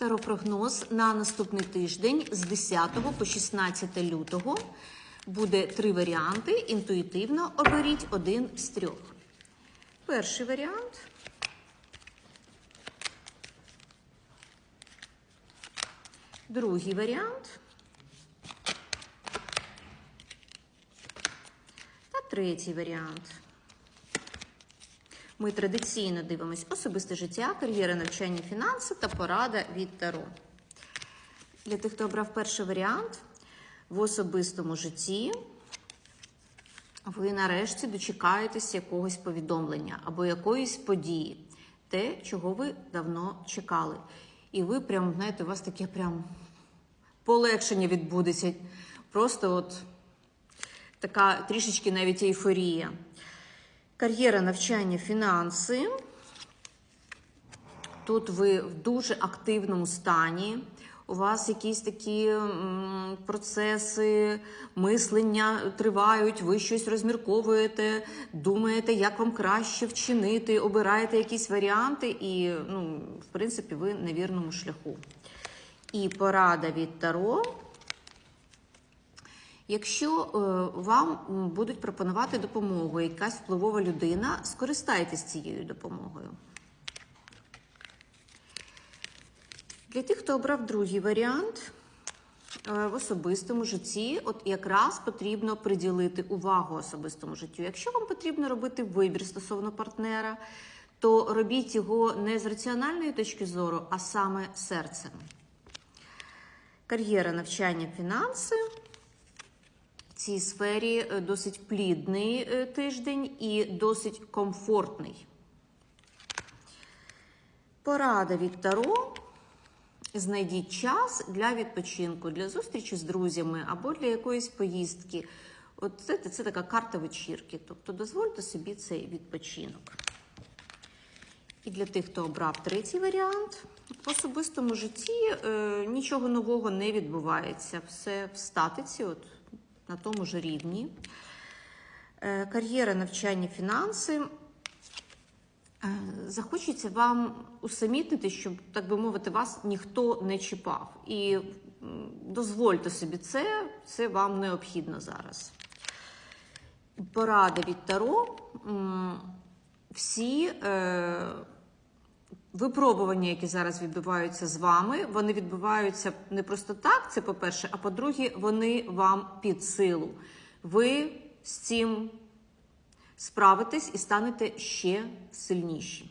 Таропрогноз на наступний тиждень з 10 по 16 лютого. Буде три варіанти. Інтуїтивно оберіть один з трьох. Перший варіант. Другий варіант. Та третій варіант. Ми традиційно дивимось особисте життя, кар'єра, навчання, фінанси та порада від Таро. Для тих, хто обрав перший варіант, в особистому житті ви нарешті дочекаєтесь якогось повідомлення або якоїсь події, те, чого ви давно чекали. І ви прям, знаєте, у вас таке прям полегшення відбудеться. Просто от така трішечки навіть ейфорія. Кар'єра, навчання, фінанси. Тут ви в дуже активному стані. У вас якісь такі процеси мислення тривають, ви щось розмірковуєте, думаєте, як вам краще вчинити, обираєте якісь варіанти, і, ну, в принципі, ви на вірному шляху. І порада від Таро. Якщо е, вам будуть пропонувати допомогу, якась впливова людина, скористайтесь цією допомогою. Для тих, хто обрав другий варіант, е, в особистому житті, от якраз потрібно приділити увагу особистому життю. Якщо вам потрібно робити вибір стосовно партнера, то робіть його не з раціональної точки зору, а саме серцем. Кар'єра, навчання, фінанси. Цій сфері е, досить плідний е, тиждень і досить комфортний. Порада від Таро. Знайдіть час для відпочинку, для зустрічі з друзями або для якоїсь поїздки. От це, це така карта вечірки. Тобто дозвольте собі цей відпочинок. І для тих, хто обрав третій варіант, в особистому житті е, нічого нового не відбувається. Все в статиці, от на тому ж рівні. Е, кар'єра, навчання, фінанси. Е, Захочеться вам усамітнити, щоб, так би мовити, вас ніхто не чіпав. І дозвольте собі це, це вам необхідно зараз. Порада від Таро. Всі е, випробування, які зараз відбуваються з вами, вони відбуваються не просто так, це по-перше, а по-друге, вони вам під силу. Ви з цим справитесь і станете ще сильніші.